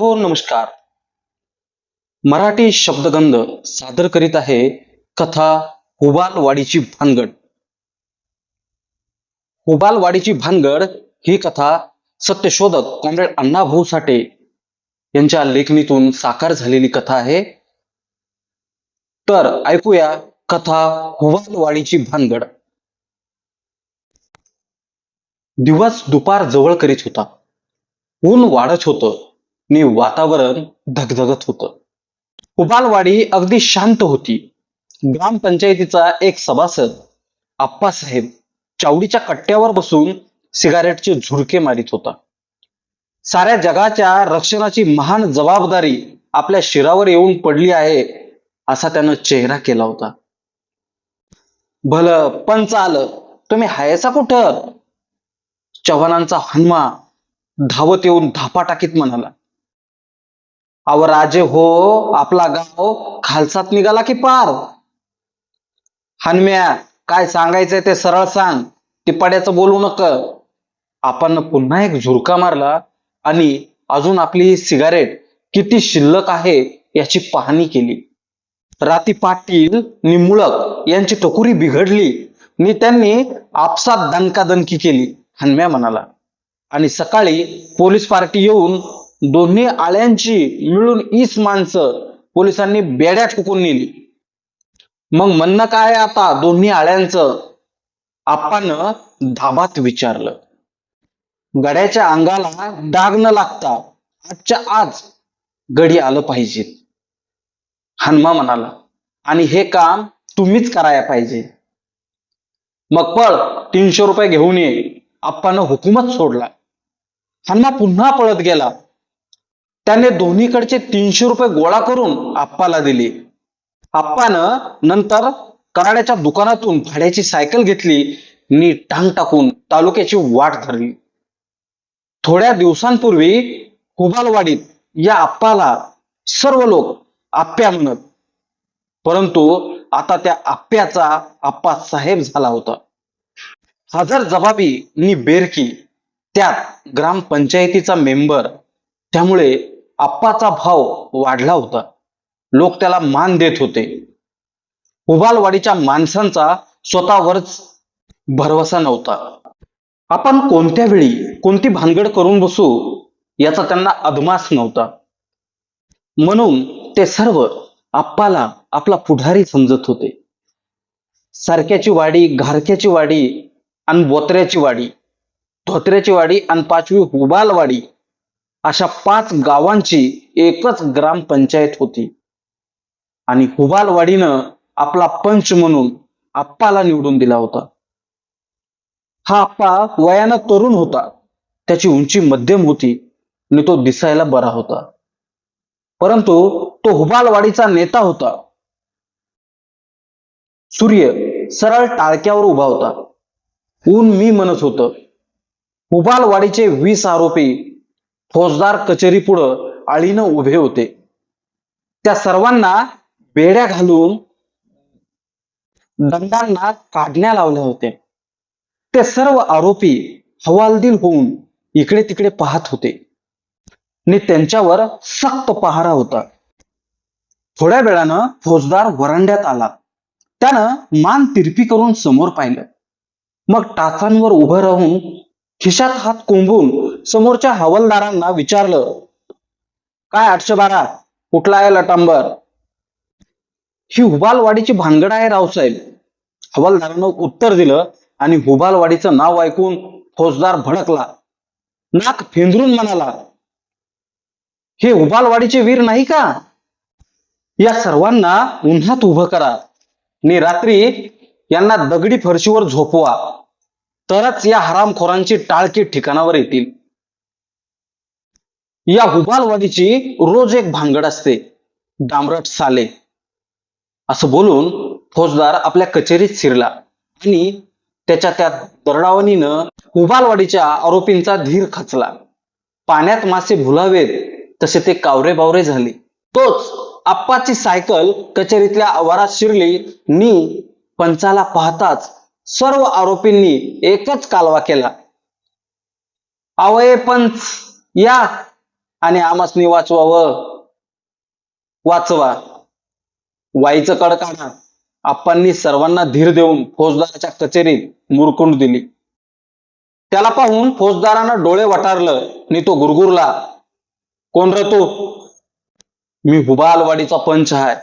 हो नमस्कार. मराठी शब्दगंध सादर करीत आहे कथा हुबालवाडीची भानगड. हुबालवाडीची भानगड ही कथा सत्यशोधक कॉम्रेड अण्णाभाऊ साठे यांच्या लेखणीतून साकार झालेली कथा आहे. तर ऐकूया कथा हुबालवाडीची भानगड. दिवस दुपार जवळ करीत होता. ऊन वाढत होतं. आणि वातावरण धगधगत होतं. उबालवाडी अगदी शांत होती. ग्रामपंचायतीचा एक सभासद आप्पासाहेब चावडीच्या कट्ट्यावर बसून सिगारेटचे झुरके मारित होता. साऱ्या जगाच्या रक्षणाची महान जबाबदारी आपल्या शिरावर येऊन पडली आहे असा त्यानं चेहरा केला होता. भल पंच आलं तुम्ही हायसा कुठं? चव्हाणांचा हनुमा धावत येऊन धापा टाकीत म्हणाला. अव राजे हो आपला गाव खालसात निघाला की पार. हनम्या काय सांगायचंय ते सरळ सांग. टिपाड्याचं बोलू नक. आपण पुन्हा एक झुरका मारला आणि अजून आपली सिगारेट किती शिल्लक आहे याची पाहणी केली. राती पाटील निमुळक यांची टकोरी बिघडली. नि त्यांनी आपसात दणकादणकी केली हनम्या म्हणाला. आणि सकाळी पोलीस पार्टी येऊन दोन्ही आळ्यांची मिळून ईस माणसं पोलिसांनी बेड्या ठोकून नेली. मग म्हणणं काय आता? दोन्ही आळ्यांचं आपण धाबात विचारलं. गड्याच्या अंगाला डाग न लागता आजच्या आज गडी आलं पाहिजे. हनुमा म्हणाला आणि हे काम तुम्हीच करायला पाहिजे. मग पळ तीनशे रुपये घेऊन ये. आप्पानं हुकूमत सोडला. हनुमा पुन्हा पळत गेला. त्याने दोन्हीकडचे तीनशे रुपये गोळा करून आप्पाला दिले. आप्पानं नंतर कराड्याच्या दुकानातून भाड्याची सायकल घेतली नी टांग टाकून तालुक्याची वाट धरली. थोड्या दिवसांपूर्वी हुबालवाडीत या आप्पाला सर्व लोक आप्या म्हणत. परंतु आता त्या आप्याचा आप्पा साहेब झाला होता. हजर जबाबी नि बेरकी त्यात ग्रामपंचायतीचा मेंबर त्यामुळे आप्पाचा भाव वाढला होता. लोक त्याला मान देत होते. उबालवाडीच्या माणसांचा स्वतःवरच भरवसा नव्हता. आपण कोणत्या वेळी कोणती भानगड करून बसू याचा त्यांना अदमास नव्हता. म्हणून ते सर्व आप्पाला आपला पुढारी समजत होते. सारख्याची वाडी घारक्याची वाडी आणि बोत्र्याची वाडी धोत्र्याची वाडी आणि पाचवी हुबालवाडी अशा पाच गावांची एकच ग्रामपंचायत होती. आणि हुबालवाडीनं आपला पंच म्हणून आप्पाला निवडून दिला होता. हा आप्पा वयानं तरुण होता. त्याची उंची मध्यम होती आणि तो दिसायला बरा होता. परंतु तो हुबालवाडीचा नेता होता. सूर्य सरळ टाळक्यावर उभा होता. ऊन मी म्हणत होत. हुबालवाडीचे वीस आरोपी फौजदार कचेरी पुढं आळीनं उभे होते. त्या सर्वांना बेड्या घालून दंडांना काढण्या लावल्या होते ते सर्व आरोपी हवालदिल होऊन इकडे तिकडे पाहत होते. आणि त्यांच्यावर सक्त पहारा होता. थोड्या वेळानं फौजदार वरांड्यात आला. त्यानं मान तिरपी करून समोर पाहिलं. मग टाचांवर उभं राहून खिशात हात कोंबून समोरच्या हवालदारांना विचारलं काय आठशे बारा? कुठला आहे लटांबर? ही हुबालवाडीची भानगड आहे रावसाहेब हवालदारानं उत्तर दिलं आणि हुबालवाडीचं नाव ऐकून फौजदार भडकला. नाक फेंदरून म्हणाला हे हुबालवाडीचे वीर नाही का? या सर्वांना उन्हात उभं करा. आणि रात्री यांना दगडी फरशीवर झोपवा. तरच या हरामखोरांची टाळकी ठिकाणावर येतील. या हुबालवाडीची रोज एक भानगड असते. डांबरट साले. असं बोलून फौजदार आपल्या कचेरीत शिरला. आणि त्याच्या त्या दरडावणीनं हुबालवाडीच्या आरोपींचा धीर खचला. पाण्यात मासे भुलावेत तसे ते कावरे बावरे झाले. तोच आप्पाची सायकल कचेरीतल्या आवारात शिरली. मी पंचाला पाहताच सर्व आरोपींनी एकच कालवा केला. आवये पंच या आणि आमासनी वाचवावं. वाचवा. वाईचं कडकाना आप्पांनी सर्वांना धीर देऊन फौजदाराच्या कचेरीत मुरकुंड दिली. त्याला पाहून फौजदारानं डोळे वटारलं नि तो गुरगुरला कोण रे तू? मी हुबालवाडीचा पंच आहे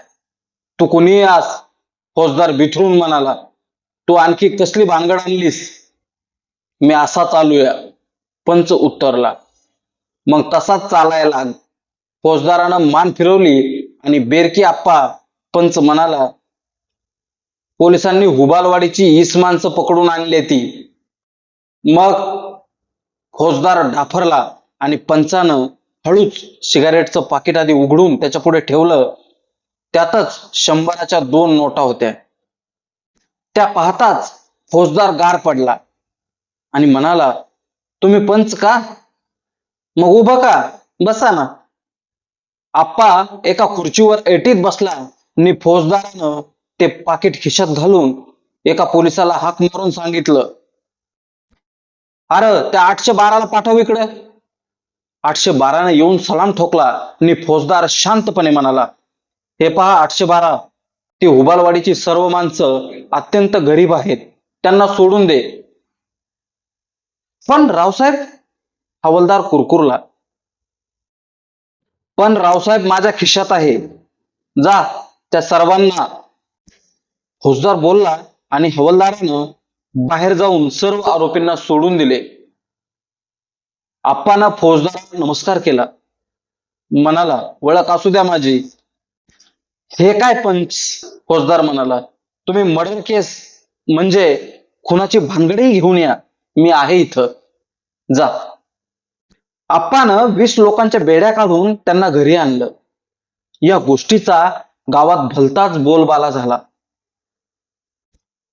तू कोणी आस? फौजदार बिथरून म्हणाला तू आणखी कसली भानगड आणलीस? मी असा चालूया. पंच उत्तरला मग तसाच चालायला फौजदारानं मान फिरवली आणि बेरकी आप्पा पंच म्हणाला पोलिसांनी हुबालवाडीची ईस माणसं पकडून आणली ती मग फौजदार डाफरला आणि पंचानं हळूच सिगारेटचं पाकिट आधी उघडून त्याच्या पुढे ठेवलं. त्यातच शंभराच्या दोन नोटा होत्या. त्या पाहताच फौजदार गार पडला आणि म्हणाला तुम्ही पंच का? मग उभं का? बसा ना. आप्पा एका खुर्चीवर एटीत बसला. आणि फौजदारानं ते पाकिट खिशात घालून एका पोलिसाला हाक मारून सांगितलं. अरे त्या आठशे बाराला पाठव इकडे. आठशे बाराने येऊन सलाम ठोकला. आणि फौजदार शांतपणे म्हणाला हे पहा आठशे बारा. ती हुबालवाडीची सर्व माणसं अत्यंत गरीब आहेत. त्यांना सोडून दे. पण रावसाहेब हवलदार कुरकुरला. पण रावसाहेब माझ्या खिशात आहे. जा त्या सर्वांना. फौजदार बोलला आणि हवलदारानं बाहेर जाऊन सर्व आरोपींना सोडून दिले. आप्पांना फौजदार नमस्कार केला. म्हणाला ओळख असू द्या माझी. हे काय पंच? फौजदार म्हणाला तुम्ही मर्डर केस म्हणजे खुनाची भानगडी घेऊन या. मी आहे इथं. जा. आप्पानं वीस लोकांच्या बेड्या काढून त्यांना घरी आणलं. या गोष्टीचा गावात भलताच बोलबाला झाला.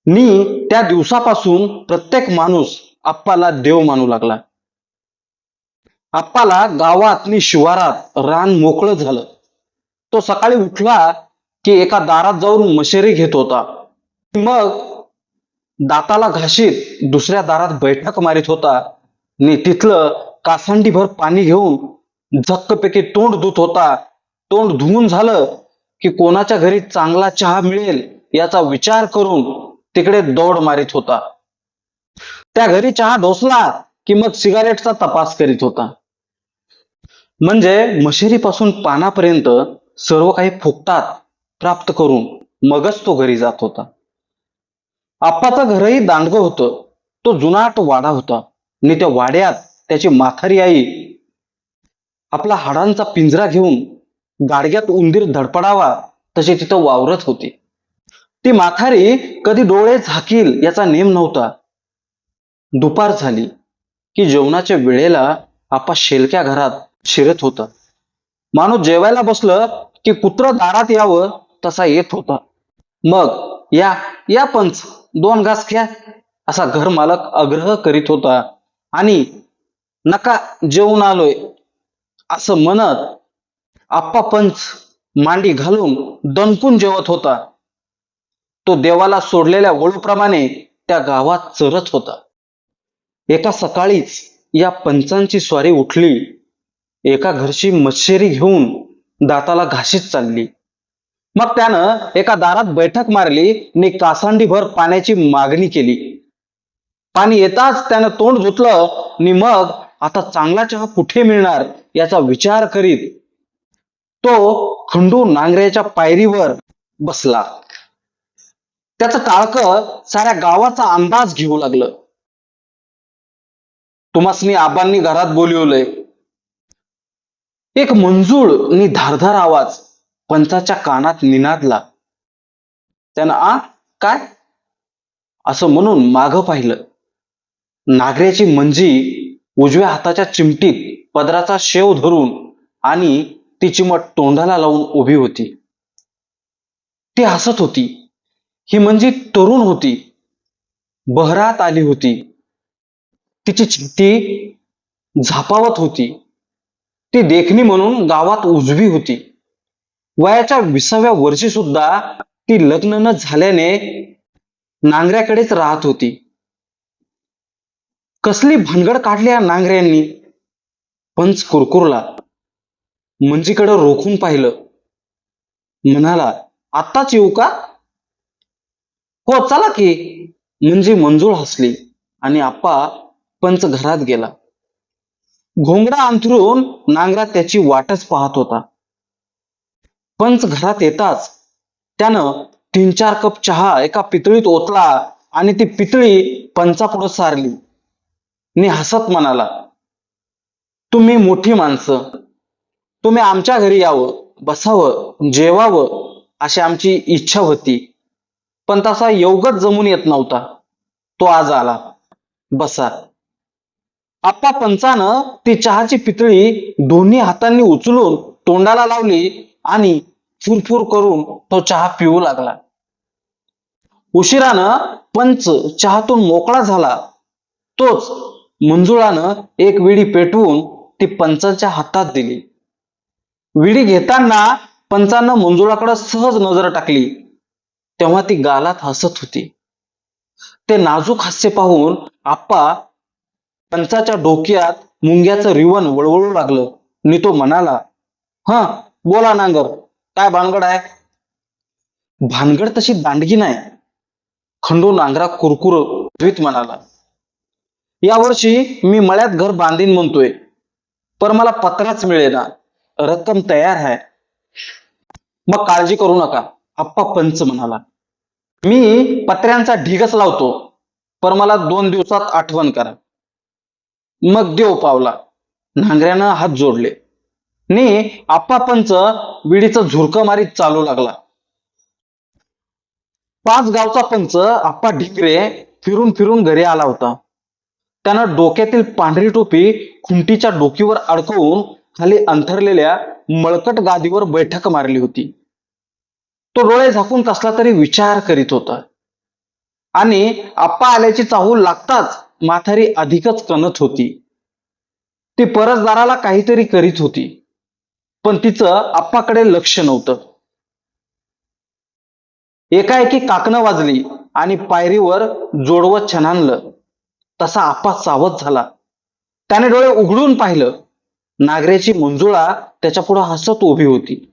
मी त्या दिवसापासून प्रत्येक माणूस आप्पाला देव मानू लागला. आप्पाला गावात आणि शिवारात रान मोकळं झालं. तो सकाळी उठला की एका दारात जाऊन मशेरी घेत होता. मग दाताला घाशीत दुसऱ्या दारात बैठक मारित होता. आणि तिथलं कासांडीभर पाणी घेऊन झक्कपैकी तोंड धुत होता. तोंड धुवून झालं की कोणाच्या घरी चांगला चहा मिळेल याचा विचार करून तिकडे दौड मारित होता. त्या घरी चहा ढोसला की मग सिगारेटचा तपास करीत होता. म्हणजे मशिरीपासून पानापर्यंत सर्व काही फुकटात प्राप्त करून मगच तो घरी जात होता. आप्पाचं घरही दांडगं होतं. तो जुनाट वाडा होता. आणि त्या वाड्यात त्याची माथारी आई आपला हाडांचा पिंजरा घेऊन गाडग्यात उंदीर धडपडावा तशी तिथं वावरत होती. ती माथारी कधी डोळे झाकील याचा नेम नव्हता. दुपार झाली की जेवणाच्या वेळेला आपा शेलक्या घरात शिरत होता. माणूस जेवायला बसलं की कुत्र दारात यावं तसा येत होता. मग या या पंच दोन घास घ्या असा घर मालक आग्रह करीत होता आणि नका जेवून आलोय. असं म्हणत आप्पा पंच मांडी घालून दणकून जेवत होता. तो देवाला सोडलेल्या वळूप्रमाणे त्या गावात चरत होता. एका सकाळीच या पंचांची स्वारी उठली. एका घरची मच्छेरी घेऊन दाताला घाशीत चालली. मग त्यानं एका दारात बैठक मारली आणि कासांडीभर पाण्याची मागणी केली. पाणी येताच त्यानं तोंड धुतलं आणि मग आता चांगला चहा कुठे मिळणार याचा विचार करीत तो खंडू नांगऱ्याच्या पायरीवर बसला. त्याचं टाळक साऱ्या गावाचा अंदाज घेऊ लागलं. तुमासनी आबांनी घरात बोलिवलंय. एक मंजूळ आणि धारधार आवाज पंचाच्या कानात निनादला. त्यानं आ काय? असं म्हणून माग पाहिलं. नागऱ्याची मंजी उजव्या हाताच्या चिमटीत पदराचा शेव धरून आणि ती चिमट तोंडाला लावून उभी होती. ती हसत होती. ही म्हणजे तरुण होती. बहरात आली होती. तिची चिमटी झापावत होती. ती देखणी म्हणून गावात उजवी होती. वयाच्या विसाव्या वर्षी सुद्धा ती लग्न न झाल्याने नांगऱ्याकडेच राहत होती. कसली भानगड काढली या नांगऱ्यांनी? पंच कुरकुरला. मंजीकडं रोखून पाहिलं. म्हणाला आत्ताच येऊ का? हो चला की. म्हणजे मंजूळ हसली आणि आप्पा पंच घरात गेला. घोंगडा अंथरून नांगरा त्याची वाटच पाहत होता. पंच घरात येताच त्यानं तीन चार कप चहा एका पितळीत ओतला आणि ती पितळी पंचापुढं सारली. नि हसत म्हणाला तुम्ही मोठी माणसं तुम्ही आमच्या घरी यावं बसावं जेवावं अशी आमची इच्छा होती. पण तसा योगच जमून येत नव्हता. तो आज आला. बसा. आप्पा पंचानं ती चहाची पितळी दोन्ही हातांनी उचलून तोंडाला लावली आणि फुरफुर करून तो चहा पिऊ लागला. उशिरानं पंच चहातून मोकळा झाला. तोच मंजुळानं एक विडी पेटवून ती पंचाच्या हातात दिली. विडी घेताना पंचानं मंजुळाकडं सहज नजर टाकली. तेव्हा ती गालात हसत होती. ते नाजूक हास्य पाहून आप्पा पंचाच्या डोक्यात मुंग्याचं रिवण वळवळू लागलं. नि तो म्हणाला हा बोला नांगर काय भानगड आहे? भानगड तशी दांडगी नाही खंडू नांगरा कुरकुर म्हणाला. यावर्षी मी मळ्यात घर बांधीन म्हणतोय पर मला पत्राच मिळेना रक्कम तयार आहे मग काळजी करू नका आप्पा पंच म्हणाला. मी पत्र्यांचा ढिगच लावतो पर मला दोन दिवसात आठवण करा. मग देव पावला नांगऱ्यानं हात जोडले. नी आप्पा पंच विडीचं झुरकं मारीत चालू लागला. पाच गावचा पंच आप्पा ढिकरे फिरून फिरून घरी आला होता. त्यानं डोक्यातील पांढरी टोपी खुंटीच्या डोकीवर अडकवून खाली अंथरलेल्या मळकट गादीवर बैठक मारली होती. तो डोळे झाकून कसला तरी विचार करीत होता. आणि आप्पा आल्याची चाहूल लागताच माथारी अधिकच कणत होती. ती परसदाराला काहीतरी करीत होती पण तिचं आप्पाकडे लक्ष नव्हतं. एकाएकी काकणं वाजली आणि पायरीवर जोडवं छनानलं तसा आप्पा सावध झाला. त्याने डोळे उघडून पाहिलं. नागऱ्याची मंजुळा त्याच्या पुढे हसत उभी होती.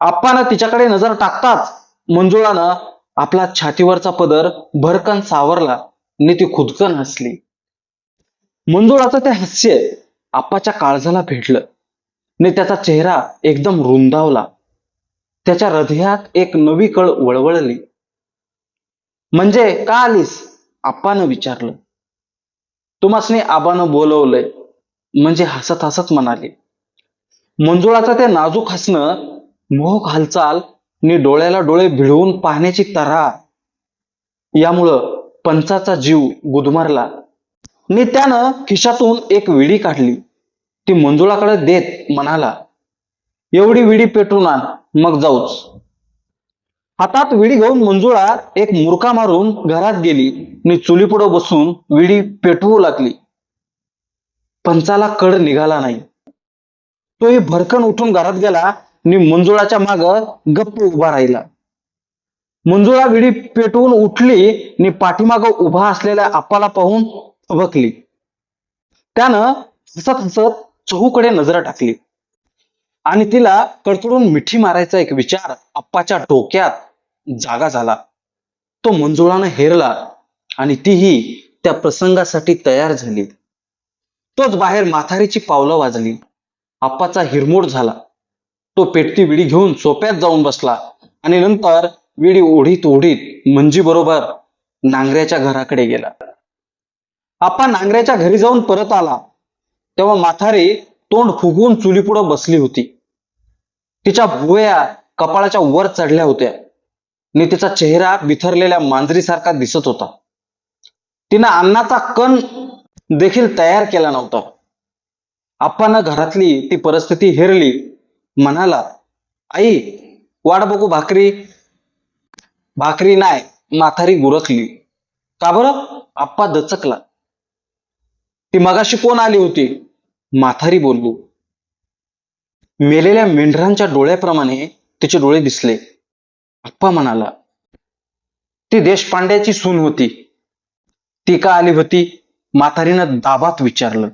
आप्पानं तिच्याकडे नजर टाकताच मंजुळानं आपला छातीवरचा पदर भरकन सावरला. आणि ती खुदकन हसली. मंजुळाचं ते हास्य आप्पाच्या काळजाला भेटलं. ने त्याचा चेहरा एकदम रुंदावला. त्याच्या हृदयात एक नवी कळ वळवळली. म्हणजे का आलीस? आपानं विचारलं. तुम्हासने आबानं बोलवलंय. म्हणजे हसत हसत म्हणाले मंजुळाचा ते नाजूक हसणं मोहक हालचाल नि डोळ्याला डोळे भिळवून पाहण्याची तऱ्हा. यामुळं पंचाचा जीव गुदमरला. नि त्यानं खिशातून एक विडी काढली. ती मंजुळाकडे देत म्हणाला एवढी विडी पेटून आण मग जाऊच. हातात विडी घेऊन मंजुळा एक मुरका मारून घरात गेली. आणि चुलीपुढं बसून विडी पेटवू लागली. पंचाला कड निघाला नाही. तोही भरकन उठून घरात गेला. आणि मंजुळाच्या माग गप्प उभा राहिला. मंजुळा विडी पेटवून उठली. आणि पाठीमाग उभा असलेल्या आपाला पाहून थबकली. त्यानं हसत हसत चहूकडे नजर टाकली. आणि तिला कडकडून मिठी मारायचा एक विचार आप्पाच्या डोक्यात जागा झाला. तो मंजुळानं हेरला आणि तीही त्या प्रसंगासाठी तयार झाली. तोच बाहेर माथारीची पावलं वाजली. आप्पाचा हिरमोड झाला. तो पेटती विडी घेऊन सोप्यात जाऊन बसला आणि नंतर विडी ओढीत ओढीत मंजी बरोबर नांगऱ्याच्या घराकडे गेला. आप्पा नांगऱ्याच्या घरी जाऊन परत आला. तेव्हा माथारी तोंड फुगवून चुलीपुढं बसली होती. तिच्या भुवया कपाळाच्या वर चढल्या होत्या. तिचा चेहरा बिथरलेल्या मांजरीसारखा दिसत होता. तिनं अन्नाचा कण देखील तयार केला नव्हता. आप्पानं घरातली ती परिस्थिती हेरली. म्हणाला आई वाट बघू भाकरी. भाकरी नाही माथारी गुरखली. का बरं? आप्पा दचकला. ती मगाशी कोण आली होती? माथारी बोलली. मेलेल्या मेंढरांच्या डोळ्याप्रमाणे तिचे डोळे दिसले. अप्पा म्हणाला ती देशपांड्याची सून होती. ती का आली होती? म्हातारीनं दाबात विचारलं.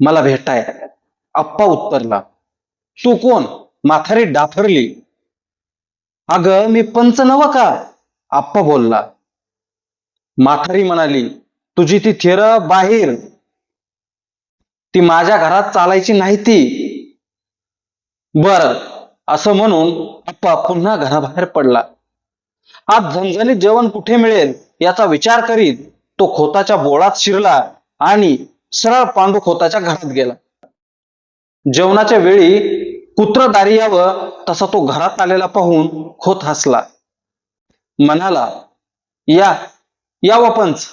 मला भेटाय. अप्पा उत्तरला तू कोण? माथारी डाफरली अग मी पंच नव का? आप्पा बोलला. माथारी म्हणाली तुझी ती थेर बाहेर. ती माझ्या घरात चालायची नाही ती. बर असं म्हणून आप्पा पुन्हा घराबाहेर पडला. आज झणझणीत जेवण कुठे मिळेल याचा विचार करीत तो खोताच्या बोळात शिरला आणि सरळ पांडू खोताच्या घरात गेला. जेवणाच्या वेळी कुत्र दारी यावं तसा तो घरात आलेला पाहून खोत हसला. म्हणाला या या वपंच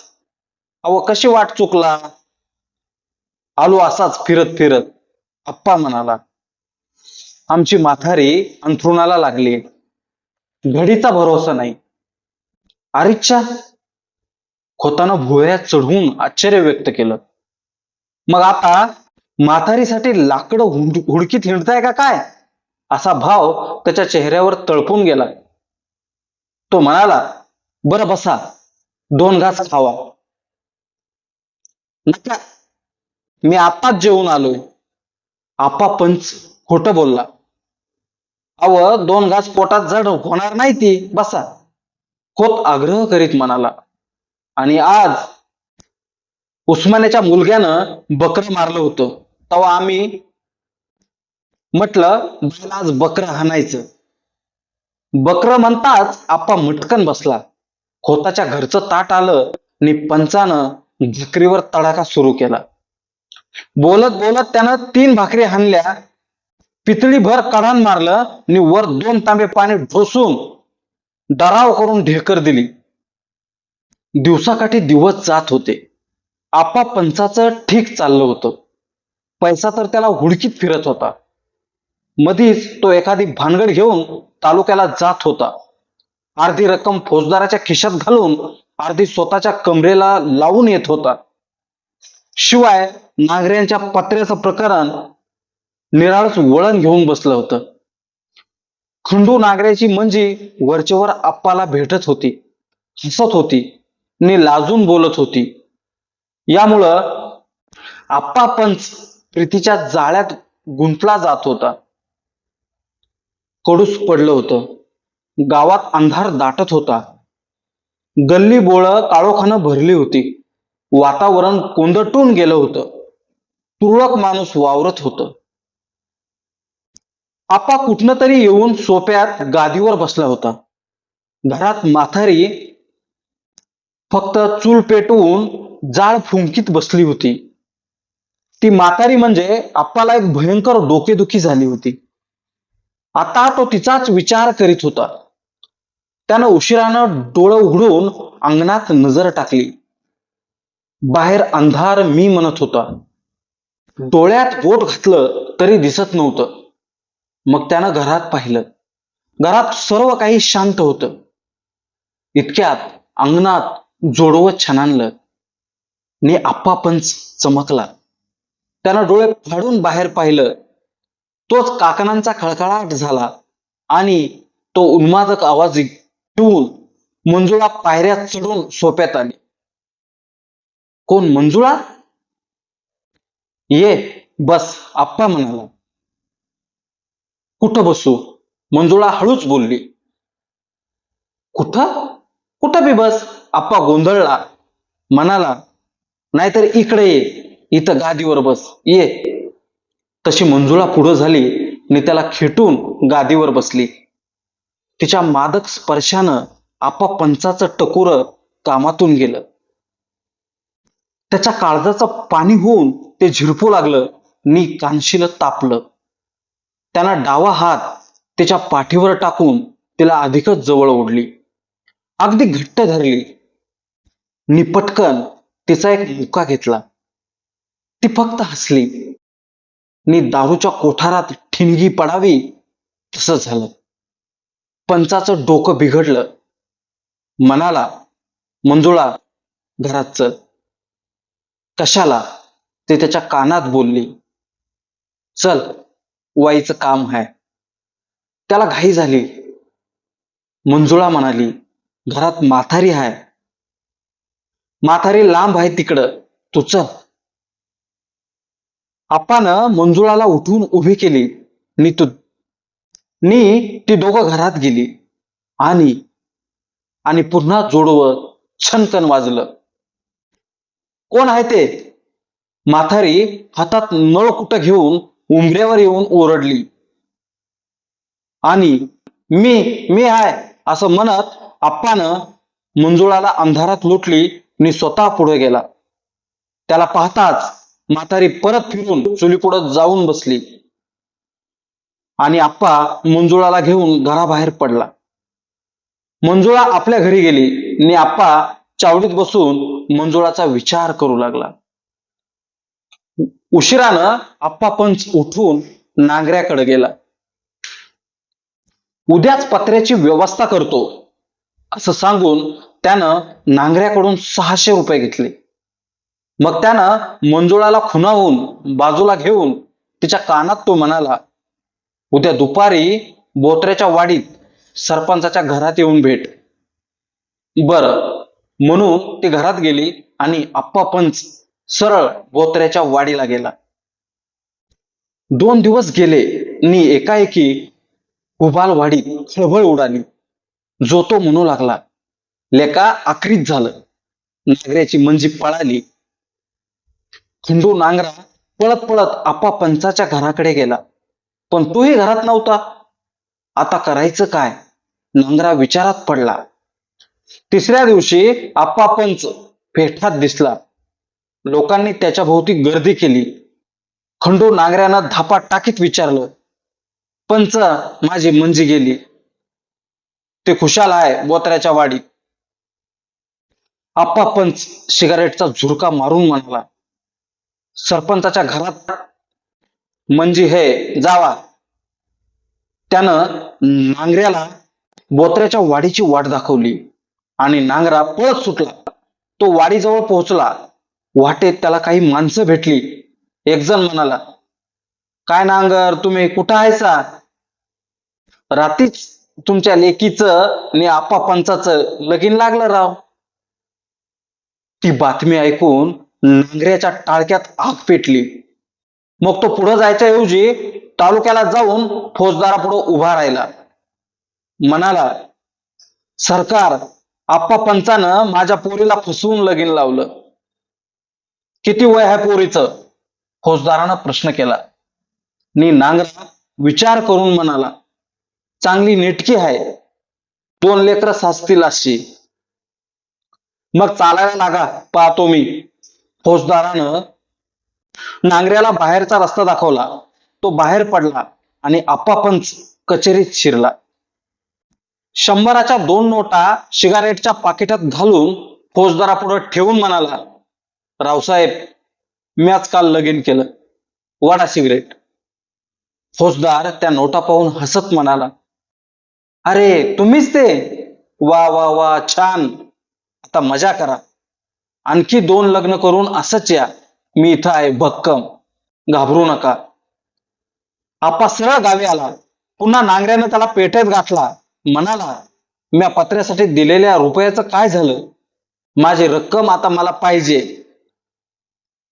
अव कशी वाट चुकला? आलो असाच फिरत फिरत अप्पा म्हणाला. आमची माथारी अंथरुणाला लागली. घडीचा भरोसा नाही. अरिच्छा खोतानं भुवयात चढवून आश्चर्य व्यक्त केलं. मग आता म्हातारीसाठी लाकडं हुंड- हुडकीत हिंडताय का काय? असा भाव त्याच्या चेहऱ्यावर तळपून गेला. तो म्हणाला बरं बसा दोन घास खावा. नका मी आताच जेवून आलोय. आपा पंच खोट बोलला. अव दोन घास पोटात जड होणार नाही ती. बसा. खोत आग्रह करीत म्हणाला आणि आज उस्मानाच्या मुलग्यानं बकरं मारलं होतं. तेव्हा आम्ही म्हटलं बैल आज बकरं हाणायचं बकरं म्हणताच आप्पा मटकन बसला. खोताच्या घरचं ताट आलं आणि पंचानं भाकरीवर तडाखा सुरू केला. बोलत बोलत त्यानं तीन भाकरी हाणल्या. पितळी भर मारलं आणि वर दोन तांबे पाणी ढोसून डराव करून ढेकर दिली. दिवसाकाठी दिवस जात होते. आपा पंचाचं ठीक चाललं होतं. पैसा तर त्याला हुडकीत फिरत होता. मधीच तो एखादी भानगड घेऊन तालुक्याला जात होता. अर्धी रक्कम फौजदाराच्या खिशात घालून अर्धी स्वतःच्या कमरेला लावून येत होता. शिवाय नागऱ्यांच्या पत्र्याचं प्रकरण निराळच वळण घेऊन बसलं होतं. खंडू नागऱ्याची म्हणजे वरचेवर आप्पाला भेटत होती हसत होती ने लाजून बोलत होती. यामुळं आप्पा पंच प्रीतीच्या जाळ्यात गुंतला जात होता. कडूस पडलं होतं. गावात अंधार दाटत होता. गल्ली बोळ काळोखानं भरली होती. वातावरण कोंदटून गेलं होतं. तुरळक माणूस वावरत होतं. आपा कुठनं तरी येऊन सोप्यात गादीवर बसला होता. घरात माथारी फक्त चूल पेटवून जाळ फुंकीत बसली होती. ती म्हातारी म्हणजे आप्पाला एक भयंकर डोकेदुखी झाली होती. आता तो तिचाच विचार करीत होता. त्यानं उशिरानं डोळं उघडून अंगणात नजर टाकली. बाहेर अंधार मी म्हणत होता. डोळ्यात बोट घातलं तरी दिसत नव्हतं. मग त्यानं घरात पाहिलं. घरात सर्व काही शांत होतं. इतक्यात अंगणात जोडवं छानानलं ने आप्पा पण चमकला. त्यानं डोळे फाडून बाहेर पाहिलं. तोच काकणांचा खळखळाट झाला. आणि तो उन्मादक आवाज ठेवून मंजुळा पायऱ्या चढून सोप्यात आली. कोण मंजुळा? ये बस आप्पा म्हणाला. कुठं बसू? मंजुळा हळूच बोलली. कुठं? कुठं बी बस. आप्पा गोंधळला. म्हणाला नाहीतर इकडे ये. इथं गादीवर बस. ये. तशी मंजुळा पुढं झाली आणि त्याला खेटून गादीवर बसली. तिच्या मादक स्पर्शानं आप्पा पंचाचं टकोर कामातून गेलं. त्याच्या काळजाचं पाणी होऊन ते झिरपू लागलं. नी कानशील तापलं. त्यांना डावा हात तिच्या पाठीवर टाकून तिला अधिकच जवळ ओढली. अगदी घट्ट धरली. निपटकन तिचा एक मुका घेतला. ती फक्त हसली. नी दारूच्या कोठारात ठिणगी पडावी तसं झालं. पंचाचं डोकं बिघडलं. मनाला मंजुळा घरात चल कशाला? ते त्याच्या कानात बोलली. चल वाईचं काम आहे त्याला घाई झाली. मंजुळा म्हणाली घरात माथारी आहे माथारी लांब आहे तिकडं. तू चल. मंजुळाला उठून उभी केली. नी नी ती दोघं घरात गेली. आणि आणि पुन्हा जोडवं छनकन वाजलं. कोण आहे ते? माथारी हातात नळ कुठं घेऊन उंबऱ्यावर येऊन ओरडली. आणि मी मी आहे असं म्हणत आप्पानं मंजुळाला अंधारात लुटली आणि स्वतः पुढे गेला. त्याला पाहताच म्हातारी परत फिरून चुलीपुढं जाऊन बसली. आणि आप्पा मंजुळाला घेऊन घराबाहेर पडला. मंजुळा आपल्या घरी गेली आणि आप्पा चावडीत बसून मंजुळाचा विचार करू लागला. उशिरानं आप्पा पंच उठून नांगऱ्याकडे गेला. उद्याच पत्र्याची व्यवस्था करतो असं सांगून त्यानं नांगऱ्याकडून सहाशे रुपये घेतले. मग त्यानं मंजुळाला खुनावून बाजूला घेऊन तिच्या कानात तो म्हणाला उद्या दुपारी बोत्र्याच्या वाडीत सरपंचाच्या घरात येऊन भेट. बर. म्हणून ती घरात गेली आणि आप्पा पंच सरळ बोत्र्याच्या वाडीला गेला. दोन दिवस गेले नि एकाएकी उबाल वाडीत खळबळ उडाली. जो तो म्हणू लागला लेका आक्रीत झालं. नागऱ्याची मंजी पळाली. खिंडू नांगरा पळत पळत आप्पा पंचाच्या घराकडे गेला. पण तोही घरात नव्हता. आता करायचं काय? नांगरा विचारात पडला. तिसऱ्या दिवशी आप्पा पंच पेठात दिसला. लोकांनी त्याच्या भोवती गर्दी केली. खंडू नांगऱ्यानं धापा टाकीत विचारलं. पंच माझी मंजी गेली. ते खुशाल आहे बोत्र्याच्या वाडीत. आप्पा पंच सिगारेटचा झुरका मारून म्हणाला सरपंचाच्या घरात मंजी हे जावा. त्यानं नांगऱ्याला बोत्र्याच्या वाडीची वाट दाखवली आणि नांगरा पळत सुटला. तो वाडीजवळ पोहोचला. वाटेत त्याला काही माणसं भेटली. एक जण म्हणाला काय नांगर तुम्ही कुठं आहेसा रात्रीच तुमच्या लेकीचं आणि आप्पा पंचाचं लगीन लागलं राव. ती बातमी ऐकून नांगऱ्याच्या टाळक्यात आग पेटली. मग तो पुढे जायच्या ऐवजी तालुक्याला जाऊन फौजदारापुढे उभा राहिला. म्हणाला सरकार आप्पा पंचानं माझ्या पोरीला फसवून लगीन लावलं. किती वय आहे पोरीचं? फौजदारानं प्रश्न केला. नी नांगरा विचार करून म्हणाला चांगली नेटकी आहे. दोन लेकरं साचतील अशी. मग चालायला लागा पाहतो मी. फौजदारानं नांगऱ्याला बाहेरचा रस्ता दाखवला. तो बाहेर पडला आणि आपापंच कचेरीत शिरला. शंभराच्या दोन नोटा सिगारेटच्या पाकिटात घालून फौजदारापुढे ठेवून म्हणाला रावसाहेब मी आज काल लगीन केलं. वाडा सिगरेट. फौजदार त्या नोटा पाहून हसत म्हणाला अरे तुम्हीच ते? वा वा वा छान. आता मजा करा. आणखी दोन लग्न करून असंच या. मी इथं आहे भक्कम. घाबरू नका. आपा सरळ गावी आला. पुन्हा नांगऱ्यानं त्याला पेठेत गाठला म्हणाला म्या पत्र्यासाठी दिलेल्या रुपयाचं काय झालं? माझी रक्कम आता मला पाहिजे.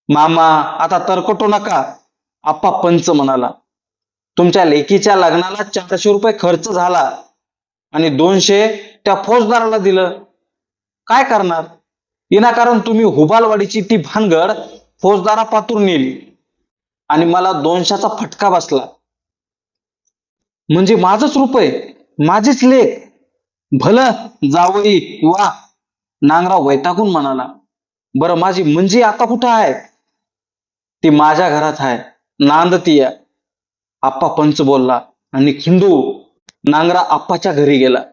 मामा आता तरकटू नका. आप्पा पंच म्हणाला. तुमच्या लेकीच्या लग्नाला चारशे रुपये खर्च झाला आणि दोनशे त्या फौजदाराला दिलं. काय करणार? विनाकारण तुम्ही हुबालवाडीची ती भानगड फौजदारा पातून नेली. आणि मला दोनशाचा फटका बसला. म्हणजे माझच रुपये माझीच लेख. भलं जावई वा. नांगरा वैतागून म्हणाला. बरं माझी म्हणजे आता कुठं आहे ती माझ्या घरात आहे. नांदतीया आप्पा पंच बोलला आणि खिंडू नांगरा आप्पाच्या घरी गेला.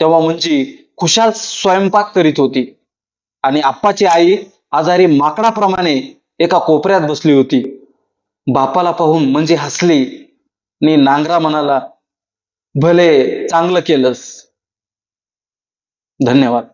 तेव्हा म्हणजे खुशाल स्वयंपाक करीत होती आणि आप्पाची आई आजारी माकडाप्रमाणे एका कोपऱ्यात बसली होती. बापाला पाहून म्हणजे हसली. आणि नांगरा म्हणाला भले चांगलं केलंस. धन्यवाद.